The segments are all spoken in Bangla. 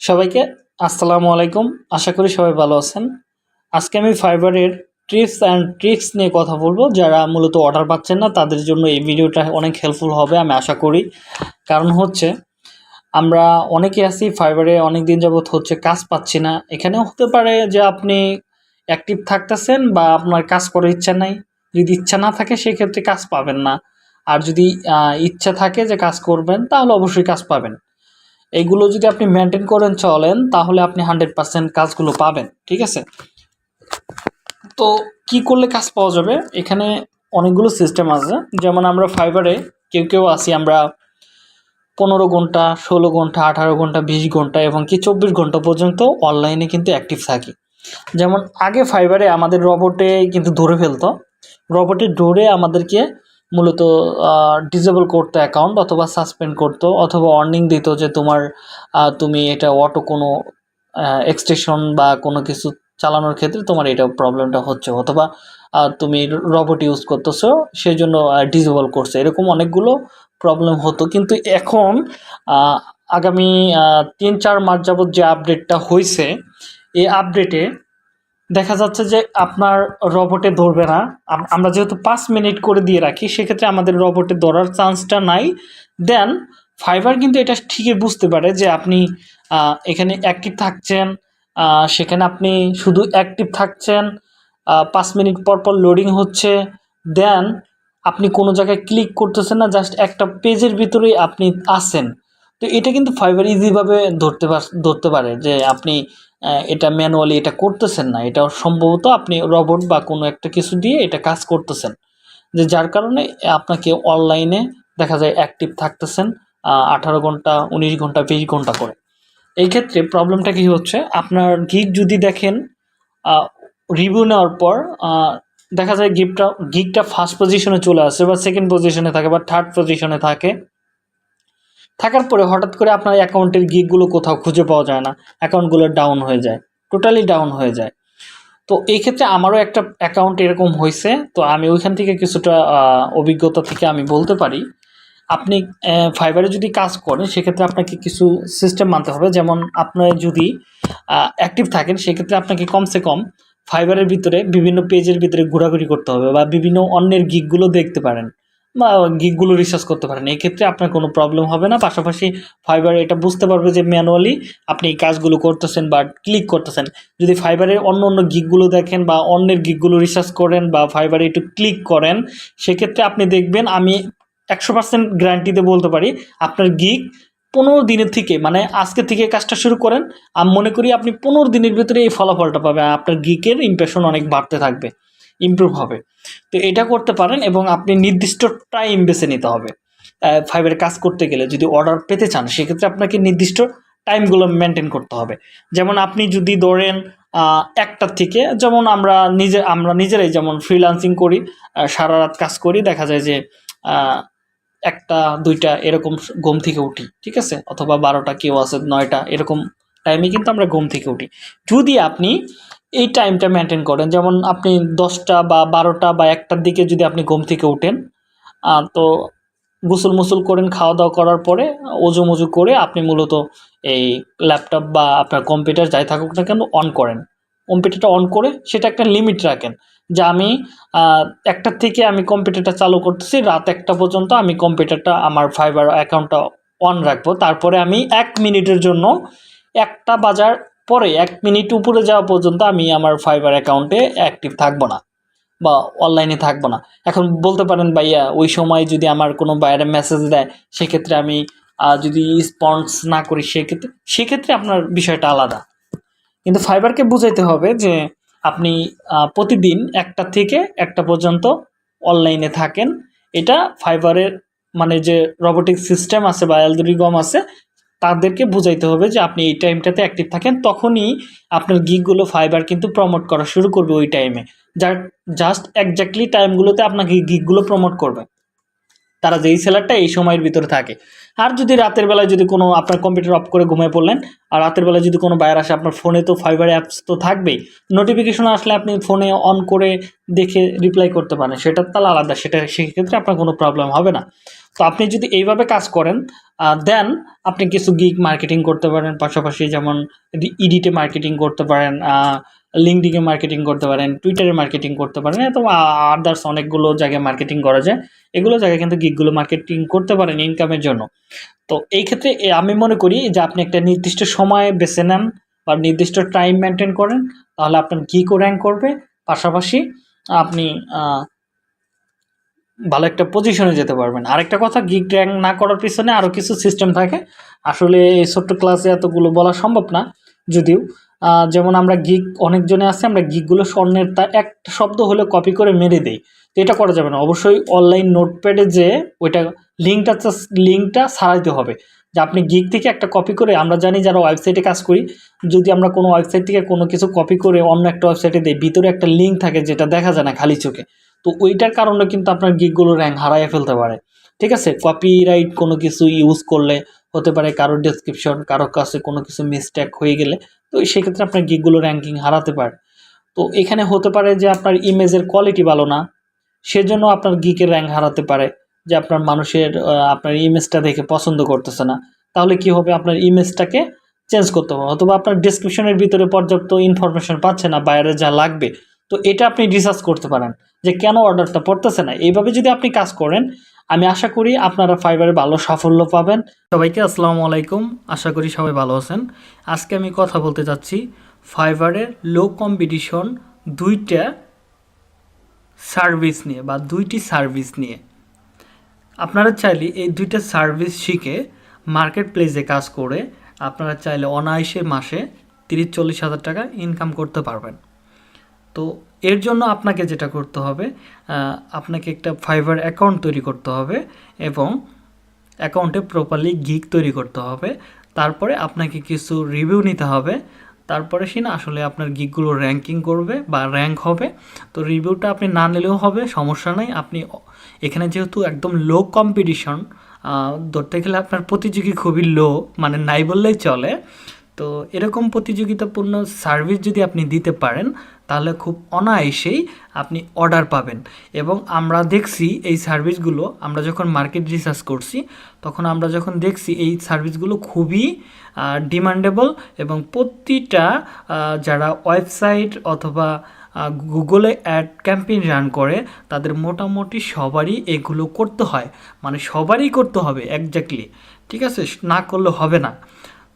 সবাইকে আসসালামু আলাইকুম। আশা করি সবাই ভালো আছেন। আজকে আমি ফাইবারের ট্রিপস অ্যান্ড ট্রিক্স নিয়ে কথা বলব। যারা মূলত অর্ডার পাচ্ছেন না, তাদের জন্য এই ভিডিওটা অনেক হেল্পফুল হবে, আমি আশা করি। কারণ হচ্ছে, আমরা অনেকে আছি ফাইবারে অনেক দিন যাবত হচ্ছে কাজ পাচ্ছি না। এখানেও হতে পারে যে আপনি অ্যাক্টিভ থাকতেছেন বা আপনার কাজ করার ইচ্ছা নাই। যদি ইচ্ছা না থাকে, সেক্ষেত্রে কাজ পাবেন না। আর যদি ইচ্ছা থাকে যে কাজ করবেন, তাহলে অবশ্যই কাজ পাবেন। এইগুলো যদি আপনি মেনটেন করেন চলেন, তাহলে আপনি হান্ড্রেড পার্সেন্ট কাজগুলো পাবেন, ঠিক আছে? তো কি করলে কাজ পাওয়া যাবে? এখানে অনেকগুলো সিস্টেম আছে, যেমন আমরা ফাইবারে কেউ কেউ আছি, আমরা পনেরো ঘণ্টা, ষোলো ঘণ্টা, আঠারো ঘণ্টা, বিশ ঘণ্টা এবং কি চব্বিশ ঘণ্টা পর্যন্ত অনলাইনে কিন্তু অ্যাক্টিভ থাকি। যেমন আগে ফাইবারে আমাদের রবটে কিন্তু ধরে ফেলতো রবটে ধরে আমাদেরকে মূলত ডিসেবল করতো অ্যাকাউন্ট অথবা সাসপেন্ড করতো অথবা ওয়ার্নিং দিত যে তোমার তুমি এটা অটো কোনো এক্সটেশন বা কোনো কিছু চালানোর ক্ষেত্রে তোমার এটা প্রবলেমটা হচ্ছে। অথবা তুমি রবট ইউজ করতেছো সেই জন্য ডিসেবল করছে। এরকম অনেকগুলো প্রবলেম হতো। কিন্তু এখন আগামী তিন চার মাস যাবত যে আপডেটটা হয়েছে এই আপডেটে দেখা যাচ্ছে যে আপনার রবটে ধরবে না। আমরা যেহেতু পাঁচ মিনিট করে দিয়ে রাখি, সেক্ষেত্রে আমাদের রবটে ধরার চান্সটা নাই। দেন ফাইবার কিন্তু এটা ঠিকই বুঝতে পারে যে আপনি এখানে অ্যাক্টিভ থাকছেন সেখানে আপনি শুধু অ্যাক্টিভ থাকছেন পাঁচ মিনিট পর পর লোডিং হচ্ছে। দেন আপনি কোনো জায়গায় ক্লিক করতেছেন না জাস্ট একটা পেজের ভিতরেই আপনি আছেন। তো এটা কিন্তু ফাইবার ইজিভাবে ধরতে পার ধরতে পারে যে আপনি এটা ম্যানুয়ালি এটা করতেছেন না। এটা সম্ভবত আপনি রবট বা কোনো একটা কিছু দিয়ে এটা কাজ করতেছেন। যে যার কারণে আপনাকে অনলাইনে দেখা যায় অ্যাক্টিভ থাকতেছেন আঠারো ঘণ্টা, উনিশ ঘণ্টা, বিশ ঘণ্টা করে। এই ক্ষেত্রে প্রবলেমটা কি হচ্ছে? আপনার গিগ যদি দেখেন রিভিউ নেওয়ার পর দেখা যায় গিফটটা গিগটা ফার্স্ট পজিশনে চলে আসে বা সেকেন্ড পজিশনে থাকে বা থার্ড পজিশনে থাকে। থাকার পরে হঠাৎ করে আপনার অ্যাকাউন্টের গিকগুলো কোথাও খুঁজে পাওয়া যায় না, অ্যাকাউন্টগুলো ডাউন হয়ে যায়, টোটালি ডাউন হয়ে যায়। তো এই ক্ষেত্রে আমারও একটা অ্যাকাউন্ট এরকম হয়েছে তো আমি ওইখান থেকে কিছুটা অভিজ্ঞতা থেকে আমি বলতে পারি। আপনি ফাইবারে যদি কাজ করেন, সেক্ষেত্রে আপনাকে কিছু সিস্টেম মানতে হবে। যেমন আপনার যদি অ্যাক্টিভ থাকেন, সেক্ষেত্রে আপনাকে কমসে কম ফাইবারের ভিতরে বিভিন্ন পেজের ভিতরে ঘোরাঘুরি করতে হবে বা বিভিন্ন অন্যের গিকগুলো দেখতে পারেন। বা গিকগুলো রিসার্চ করতে পারেন। এই ক্ষেত্রে আপনার কোনো প্রবলেম হবে না। পাশাপাশি ফাইবার এটা বুঝতে পারবে যে ম্যানুয়ালি আপনি এই কাজগুলো করতেছেন বা ক্লিক করতেছেন। যদি ফাইবারের অন্য অন্য গিকগুলো দেখেন বা অন্যের গিকগুলো রিসার্চ করেন বা ফাইবারে একটু ক্লিক করেন, সেক্ষেত্রে আপনি দেখবেন আমি একশো পার্সেন্ট গ্যারান্টিতে বলতে পারি, আপনার গিক পনেরো দিনের থেকে মানে আজকে থেকে কাজটা শুরু করেন। আমি মনে করি আপনি পনেরো দিনের ভিতরে এই ফলাফলটা পাবেন। আপনার গিকের ইমপ্রেশন অনেক বাড়তে থাকবে। ইমপ্রুভ হবে। তো এটা করতে পারেন এবং আপনি নির্দিষ্ট টাইম বেছে নিতে হবে। ফাইবারে কাজ করতে গেলে যদি অর্ডার পেতে চান, সেক্ষেত্রে আপনাকে নির্দিষ্ট টাইমগুলো মেনটেন করতে হবে। যেমন আপনি যদি ধরেন একটার থেকে যেমন আমরা নিজে, আমরা নিজেরাই যেমন ফ্রিলান্সিং করি সারা রাত কাজ করি, দেখা যায় যে একটা, দুইটা এরকম ঘুম থেকে উঠি, ঠিক আছে? অথবা বারোটা কেউ আছে, নয়টা, এরকম টাইমে কিন্তু আমরা ঘুম থেকে উঠি। যদি আপনি এই টাইমটা মেনটেন করেন। যেমন আপনি দশটা বা বারোটা বা একটার দিকে যদি আপনি ঘুম থেকে উঠেন তো গোসল মুসল করেন খাওয়া দাওয়া করার পরে ওজু মজু করে আপনি মূলত এই ল্যাপটপ বা আপনার কম্পিউটার যাই থাকুক না কেন অন করেন। কম্পিউটারটা অন করে সেটা একটা লিমিট রাখেন যে আমি একটার থেকে আমি কম্পিউটারটা চালু করতেছি, রাত একটা পর্যন্ত আমি কম্পিউটারটা আমার ফাইবার অ্যাকাউন্টটা অন রাখব। তারপরে আমি এক মিনিটের জন্য একটা বাজার পরে এক মিনিট উপরে যাওয়া পর্যন্ত আমি আমার ফাইবার অ্যাকাউন্টে অ্যাক্টিভ থাকব না বা অনলাইনে থাকব না। এখন বলতে পারেন ভাইয়া, ওই সময় যদি আমার কোনো বাইরে মেসেজ দেয়, সেক্ষেত্রে আমি যদি রেসপন্স না করি, সেক্ষেত্রে সেক্ষেত্রে আপনার বিষয়টা আলাদা। কিন্তু ফাইবারকে বুঝাইতে হবে যে, আপনি প্রতিদিন একটা থেকে একটা পর্যন্ত অনলাইনে থাকেন। এটা ফাইবারের মানে যে রোবোটিক সিস্টেম আছে বা অ্যালগোরিদম আছে তাদেরকে বুঝাইতে হবে যে আপনি এই টাইমটাতে অ্যাক্টিভ থাকেন, তখনই আপনার গিকগুলো ফাইবার কিন্তু প্রমোট করা শুরু করবে ওই টাইমে যার জাস্ট একজাক্টলি টাইমগুলোতে আপনাকে গিকগুলো প্রমোট করবে। তারা যেই সেলারটা এই সময়ের ভিতরে থাকে। আর যদি রাতের বেলায় যদি কোনো আপনার কম্পিউটার অফ করে ঘুমিয়ে পড়লেন, আর রাতের বেলায় যদি কোনো বায়ার আসে, আপনার ফোনে তো ফাইবার অ্যাপস তো থাকবেই নোটিফিকেশন আসলে আপনি ফোনে অন করে দেখে রিপ্লাই করতে পারেন সেটার তাহলে আলাদা, সেটা সেক্ষেত্রে আপনার কোনো প্রবলেম হবে না। তো আপনি যদি এইভাবে কাজ করেন দেন আপনি কিছু গিগ মার্কেটিং করতে পারেন, পাশাপাশি যেমন ইডিটে মার্কেটিং করতে পারেন লিঙ্কডিংয়ে মার্কেটিং করতে পারেন টুইটারে মার্কেটিং করতে পারেন অথবা আদার্স অনেকগুলো জায়গায় মার্কেটিং করা যায়। এগুলো জায়গায় কিন্তু গিগগুলো মার্কেটিং করতে পারেন ইনকামের জন্য। তো এই ক্ষেত্রে আমি মনে করি যে আপনি একটা নির্দিষ্ট সময় বেছে নেন বা নির্দিষ্ট টাইম মেনটেন করেন, তাহলে আপনার গিকও র্যাঙ্ক করবে। পাশাপাশি আপনি ভালো একটা পজিশনে যেতে পারবেন। আরেকটা কথা গিগ র্যাঙ্ক না করার পিছনে আরও কিছু সিস্টেম থাকে। আসলে এই ছোট্ট ক্লাসে এতগুলো বলা সম্ভব না। যদিও যেমন আমরা গিগ অনেকজনে আছে, আমরা গিগগুলো স্বর্ণের তা একটা শব্দ হলে কপি করে মেরে দেই। তো এটা করা যাবে না। অবশ্যই অনলাইন নোটপ্যাডে যে ওইটা লিঙ্কটা লিঙ্কটা ছাড়াইতে হবে। যে আপনি গিগ থেকে একটা কপি করে, আমরা জানি যারা ওয়েবসাইটে কাজ করি, যদি আমরা কোনো ওয়েবসাইট থেকে কোনো কিছু কপি করে অন্য একটা ওয়েবসাইটে দিই, ভিতরে একটা লিঙ্ক থাকে যেটা দেখা যায় না খালি চোখে, তো ওইটার কারণে কিন্তু আপনার গিগগুলো র্যাঙ্ক হারাইয়া ফেলতে পারে। ঠিক আছে? কপিরাইট কোনো কিছু ইউজ করলে হতে পারে কারোর ডেসক্রিপশন কারোর কাছে কোনো কিছু মিসটেক হয়ে গেলে, তো সেক্ষেত্রে আপনার গিগগুলো র্যাঙ্কিং হারাতে পারে। তো এখানে হতে পারে যে আপনার ইমেজের কোয়ালিটি ভালো না সেজন্য আপনার গিকের র্যাঙ্ক হারাতে পারে, যে আপনার মানুষের আপনার ইমেজটা দেখে পছন্দ করতেছে না। তাহলে কি হবে? আপনার ইমেজটাকে চেঞ্জ করতে হবে। অথবা আপনার ডিসক্রিপশনের ভিতরে পর্যাপ্ত ইনফরমেশন পাচ্ছে না, বাইরে যা লাগবে। তো এটা আপনি রিসার্চ করতে পারেন, যে কেন অর্ডারটা পড়তেছে না? এইভাবে যদি আপনি কাজ করেন, আমি আশা করি আপনারা ফাইবারে ভালো সাফল্য পাবেন। সবাইকে আসসালামু আলাইকুম। আশা করি সবাই ভালো আছেন। আজকে আমি কথা বলতে চাচ্ছি ফাইবারের লো কম্পিটিশন দুইটা সার্ভিস নিয়ে বা দুইটি সার্ভিস নিয়ে। আপনারা চাইলে এই দুইটা সার্ভিস শিখে মার্কেট প্লেসে কাজ করে আপনারা চাইলে অনায়াসে মাসে তিরিশ, চল্লিশ হাজার টাকা ইনকাম করতে পারবেন। তো এর জন্য আপনাকে যেটা করতে হবে আপনাকে একটা ফাইবার অ্যাকাউন্ট তৈরি করতে হবে এবং অ্যাকাউন্টে প্রপারলি গিক তৈরি করতে হবে। তারপরে আপনাকে কিছু রিভিউ নিতে হবে তারপরে সে না আসলে আপনার গিকগুলো র্যাঙ্কিং করবে বা র্যাঙ্ক হবে। তো রিভিউটা আপনি না নিলেও হবে, সমস্যা নেই। আপনি এখানে যেহেতু একদম লো কম্পিটিশন ধরতে গেলে আপনার প্রতিযোগী খুবই লো মানে নাই বললেই চলে। তো এরকম প্রতিযোগিতাপূর্ণ সার্ভিস যদি আপনি দিতে পারেন, তাহলে খুব অনায়াসেই আপনি অর্ডার পাবেন। এবং আমরা দেখছি এই সার্ভিসগুলো আমরা যখন মার্কেট রিসার্চ করছি, তখন আমরা যখন দেখছি এই সার্ভিসগুলো খুবই ডিমান্ডেবল এবং প্রতিটা যারা ওয়েবসাইট অথবা গুগলে অ্যাড ক্যাম্পেইন রান করে, তাদের মোটামুটি সবারই এগুলো করতে হয়। মানে সবারই করতে হবে একজাক্টলি ঠিক আছে? না করলে হবে না।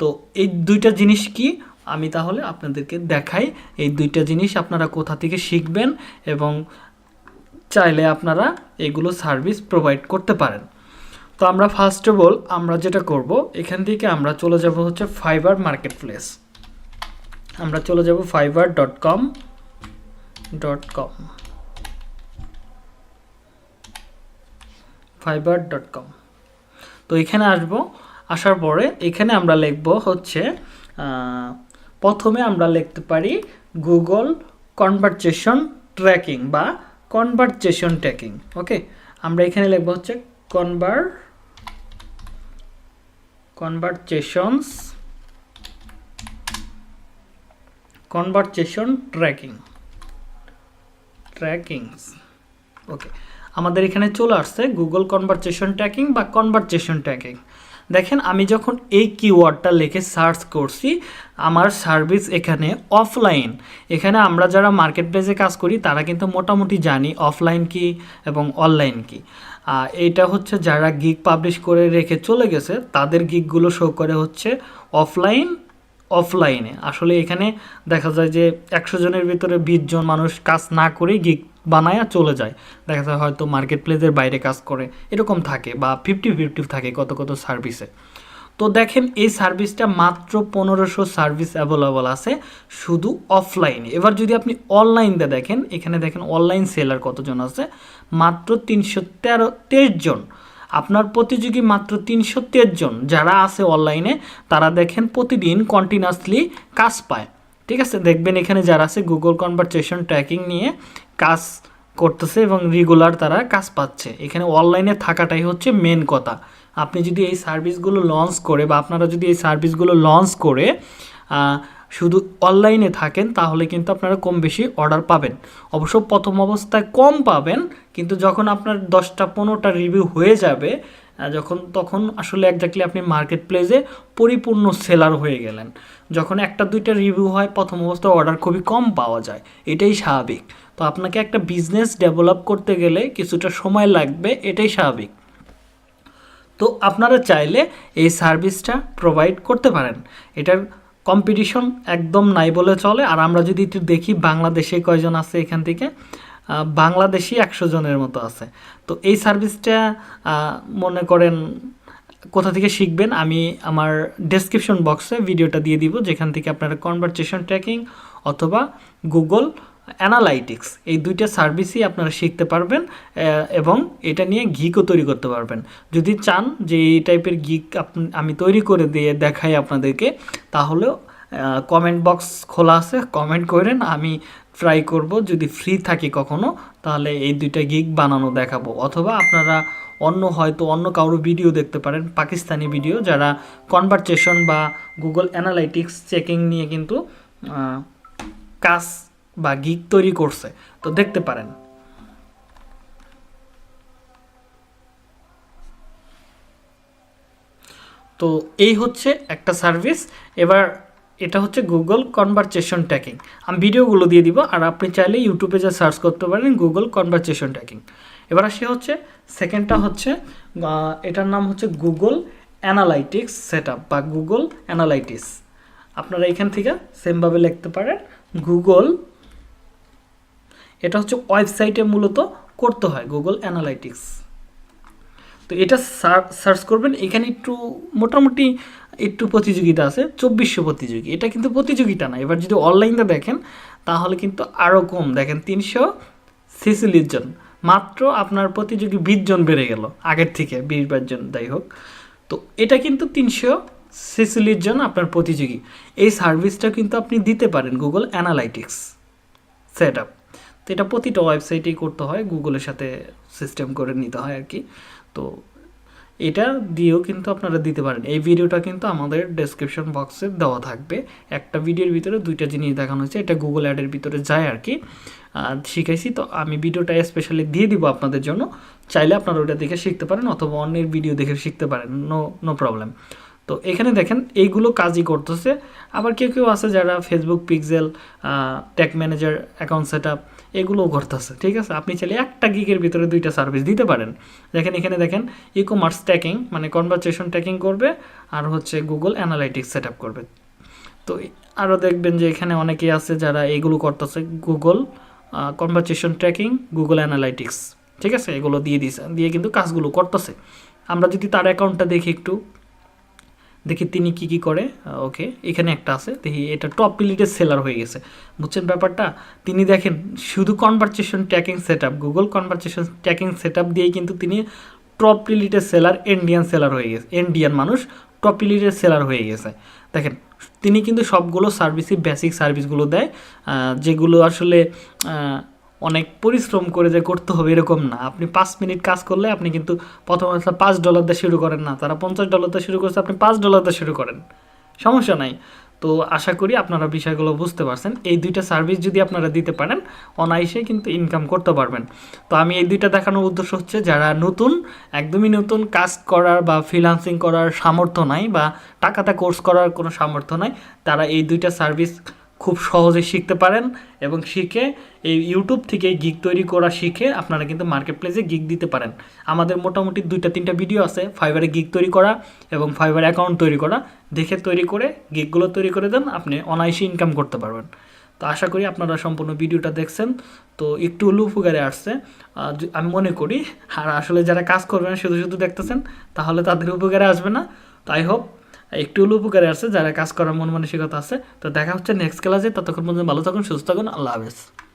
তো এই দুইটা জিনিস কি? আমি তাহলে আপনাদেরকে দেখাই এই দুইটা জিনিস আপনারা কোথা থেকে শিখবেন এবং চাইলে আপনারা এগুলো সার্ভিস প্রোভাইড করতে পারেন। তো আমরা ফার্স্ট অফ অল আমরা যেটা করব, এখান থেকে আমরা চলে যাব হচ্ছে ফাইবার মার্কেট প্লেস আমরা চলে যাব Fiverr dot com dot com Fiverr dot com তো এখানে আসব। আসার পরে এখানে আমরা লিখব হচ্ছে প্রথমে আমরা লিখতে পারি গুগল কনভারসেশন ট্র্যাকিং বা কনভারসেশন ট্র্যাকিং ওকে আমরা এখানে লিখব হচ্ছে conveyor conversations conversation tracking trackings okay আমাদের এখানে চলে আসছে গুগল কনভারসেশন ট্র্যাকিং বা কনভারসেশন ট্র্যাকিং দেখেন, আমি যখন এই কিওয়ার্ডটা লিখে সার্চ করছি, আমার সার্ভিস এখানে অফলাইন এখানে আমরা যারা মার্কেট প্লেসে কাজ করি, তারা কিন্তু মোটামুটি জানি অফলাইন কি এবং অনলাইন কি। এইটা হচ্ছে যারা গিগ পাবলিশ করে রেখে চলে গেছে, তাদের গিগগুলো শো করে হচ্ছে অফলাইন অফলাইনে আসলে এখানে দেখা যায় যে একশো জনের ভিতরে বিশ জন মানুষ কাজ না করেই গিগ বানায়া চলে যায়। দেখা যায় হয়তো মার্কেট প্লেসের বাইরে কাজ করে। এরকম থাকে বা ফিফটি ফিফটি থাকে কত কত সার্ভিসে তো দেখেন এই সার্ভিসটা মাত্র পনেরোশো সার্ভিস অ্যাভেলেবল আছে শুধু অফলাইনে এবার যদি আপনি অনলাইনটা দেখেন, এখানে দেখেন অনলাইন সেলার কতজন আছে? মাত্র তিনশো তেরো, তেইশ জন। আপনার প্রতিযোগী মাত্র তিনশো তেইশ জন। যারা আছে অনলাইনে তারা দেখেন প্রতিদিন কন্টিনিউয়াসলি কাজ পায়। ঠিক আছে? দেখবেন এখানে যারা আছে গুগল কনভারসেশন ট্র্যাকিং নিয়ে কাজ করতেছে এবং রেগুলার তারা কাজ পাচ্ছে। এখানে অনলাইনে থাকাটাই হচ্ছে মেন কথা। আপনি যদি এই সার্ভিসগুলো লঞ্চ করে বা আপনারা যদি এই সার্ভিসগুলো লঞ্চ করে শুধু অনলাইনে থাকেন, তাহলে কিন্তু আপনারা কম বেশি অর্ডার পাবেন। অবশ্য প্রথম অবস্থায় কম পাবেন, কিন্তু যখন আপনার দশটা, পনেরোটা রিভিউ হয়ে যাবে যখন, তখন আসলে একজাক্টলি আপনি মার্কেট প্লেসে পরিপূর্ণ সেলার হয়ে গেলেন। যখন একটা দুইটা রিভিউ হয়, প্রথম অবস্থায় অর্ডার খুবই কম পাওয়া যায়। এটাই স্বাভাবিক। তো আপনাকে একটা বিজনেস ডেভেলপ করতে গেলে কিছুটা সময় লাগবে, এটাই স্বাভাবিক। তো আপনারা চাইলে এই সার্ভিসটা প্রোভাইড করতে পারেন। এটার কম্পিটিশন একদম নাই বলে চলে। আর আমরা যদি একটু দেখি, বাংলাদেশে কয়জন আছে এখান থেকে? বাংলাদেশি একশো জনের মতো আছে। তো এই সার্ভিসটা মনে করেন কোথা থেকে শিখবেন, আমি আমার ডেসক্রিপশন বক্সে ভিডিওটা দিয়ে দিব, যেখান থেকে আপনারা কনভারসেশন ট্র্যাকিং অথবা গুগল অ্যানালাইটিক্স এই দুইটা সার্ভিসই আপনারা শিখতে পারবেন এবং এটা নিয়ে গিকও তৈরি করতে পারবেন। যদি চান যে এই টাইপের গিক আমি তৈরি করে দিয়ে দেখাই আপনাদেরকে, তাহলেও কমেন্ট বক্স খোলা আছে কমেন্ট করেন, আমি ট্রাই করব। যদি ফ্রি থাকি কখনো, তাহলে এই দুইটা গিগ বানানো দেখাবো। অথবা আপনারা অন্য, হয়তো অন্য কারও ভিডিও দেখতে পারেন, পাকিস্তানি ভিডিও যারা কনভারসেশন বা গুগল অ্যানালাইটিক্স চেকিং নিয়ে কিন্তু কাজ বা গিগ তৈরি করছে, তো দেখতে পারেন। তো এই হচ্ছে একটা সার্ভিস এবার এটা হচ্ছে গুগল কনভারসেশন ট্র্যাকিং আমি ভিডিওগুলো দিয়ে দিব, আর আপনি চাইলে ইউটিউবে যা সার্চ করতে পারেন গুগল কনভারসেশন ট্র্যাকিং এবার আসি হচ্ছে সেকেন্ডটা হচ্ছে এটার নাম হচ্ছে গুগল অ্যানালাইটিক্স সেট বা গুগল অ্যানালাইটিক্স আপনারা এখান থেকে সেমভাবে লিখতে পারেন গুগল এটা হচ্ছে ওয়েবসাইটে মূলত করতে হয় গুগল অ্যানালাইটিক্স তো এটা সার্চ করবেন। এখানে একটু মোটামুটি একটু প্রতিযোগিতা আছে, চব্বিশশো প্রতিযোগী। এটা কিন্তু প্রতিযোগিতা না। এবার যদি অনলাইনে দেখেন, তাহলে কিন্তু আরও কম। দেখেন, তিনশো ছেচল্লিশ জন। মাত্র আপনার প্রতিযোগী বিশ জন বেড়ে গেল, আগের থেকে বিশ বাইশ জন, যাই হোক। তো এটা কিন্তু তিনশো ছেচল্লিশ জন আপনার প্রতিযোগী। এই সার্ভিসটা কিন্তু আপনি দিতে পারেন গুগল অ্যানালাইটিক্স সেট আপ তো এটা প্রতিটা ওয়েবসাইটেই করতে হয় গুগলের সাথে সিস্টেম করে নিতে হয় আর কি। তো এটা দিয়েও কিন্তু আপনারা দিতে পারেন। এই ভিডিওটা কিন্তু আমাদের ডেসক্রিপশন বক্সে দেওয়া থাকবে। একটা ভিডিওর ভিতরে দুইটা জিনিস দেখানো হয়েছে, এটা গুগল অ্যাডের ভিতরে যায় আর কি। আর শিখাইছি তো আমি ভিডিওটা স্পেশালি দিয়ে দিব আপনাদের জন্য। চাইলে আপনারা ওটা দেখে শিখতে পারেন অথবা অন্যের ভিডিও দেখে শিখতে পারেন নো নো প্রবলেম তো এখানে দেখেন, এইগুলো কাজই করতেছে। আবার কেউ কেউ আছে যারা Facebook pixel tag manager account set up এগুলোও করতেছে, ঠিক আছে? আপনি চাইলে একটা গিগের ভিতরে দুইটা সার্ভিস দিতে পারেন। দেখেন, এখানে দেখেন ই কমার্স ট্যাকিং মানে কনভারসেশন ট্যাকিং করবে আর হচ্ছে গুগল অ্যানালাইটিক্স সেট আপ করবে। তো আরও দেখবেন যে এখানে অনেকেই আছে যারা এগুলো করতেছে Google conversation tracking Google analytics ঠিক আছে? এগুলো দিয়ে দিছে, দিয়ে কিন্তু কাজগুলো করতেছে। আমরা যদি তার অ্যাকাউন্টটা দেখি একটু। দেখি তিনি কি কি করে ওকে, এখানে একটা আছে, দেখি এটা টপ পিলিটের সেলার হয়ে গেছে। বুঝছেন ব্যাপারটা? তিনি দেখেন, শুধু conversation tracking set up Google conversation tracking set up দিয়েই কিন্তু তিনি টপ পিলিটের সেলার ইন্ডিয়ান সেলার হয়ে গেছে ইন্ডিয়ান মানুষ টপ পিলিটের সেলার হয়ে গেছে। দেখেন, তিনি কিন্তু সবগুলো সার্ভিসই বেসিক সার্ভিসগুলো দেয় যেগুলো আসলে অনেক পরিশ্রম করে যে করতে হবে, এরকম না। আপনি পাঁচ মিনিট কাজ করলে আপনি কিন্তু প্রথম অবস্থা পাঁচ ডলার দিয়ে শুরু করেন না, তারা পঞ্চাশ ডলার দিয়ে শুরু করছে, আপনি পাঁচ ডলার দিয়ে শুরু করেন। সমস্যা নাই। তো আশা করি আপনারা বিষয়গুলো বুঝতে পারছেন। এই দুইটা সার্ভিস যদি আপনারা দিতে পারেন, অনায়াসে কিন্তু ইনকাম করতে পারবেন। তো আমি এই দুইটা দেখানোর উদ্দেশ্য হচ্ছে, যারা নতুন, একদমই নতুন কাজ করার বা ফ্রিলান্সিং করার সামর্থ্য নাই বা টাকাতে কোর্স করার কোনো সামর্থ্য নাই, তারা এই দুইটা সার্ভিস খুব সহজে শিখতে পারেন এবং শিখে এই ইউটিউব থেকে গিগ তৈরি করা শিখে আপনারা কিন্তু মার্কেট প্লেসে গিগ দিতে পারেন। আমাদের মোটামুটি দুইটা, তিনটা ভিডিও আছে ফাইবারে গিগ তৈরি করা এবং ফাইবার অ্যাকাউন্ট তৈরি করা। দেখে তৈরি করে গিগগুলো তৈরি করে দেন, আপনি অনায়াসে ইনকাম করতে পারবেন। তো আশা করি আপনারা সম্পূর্ণ ভিডিওটা দেখছেন। তো একটু উপকারে আসছে। আমি মনে করি, আর আসলে যারা কাজ করবেন শুধু শুধু দেখতেছেন, তাহলে তাদের উপকারে আসবে না। তাই হোক একটু হলো উপকারে আসছে, যারা কাজ করার মন মানসিকতা আছে, তো দেখা হচ্ছে নেক্সট ক্লাসে ততক্ষণ পর্যন্ত ভালো থাকুন, সুস্থ থাকুন, আল্লাহ হাফেজ।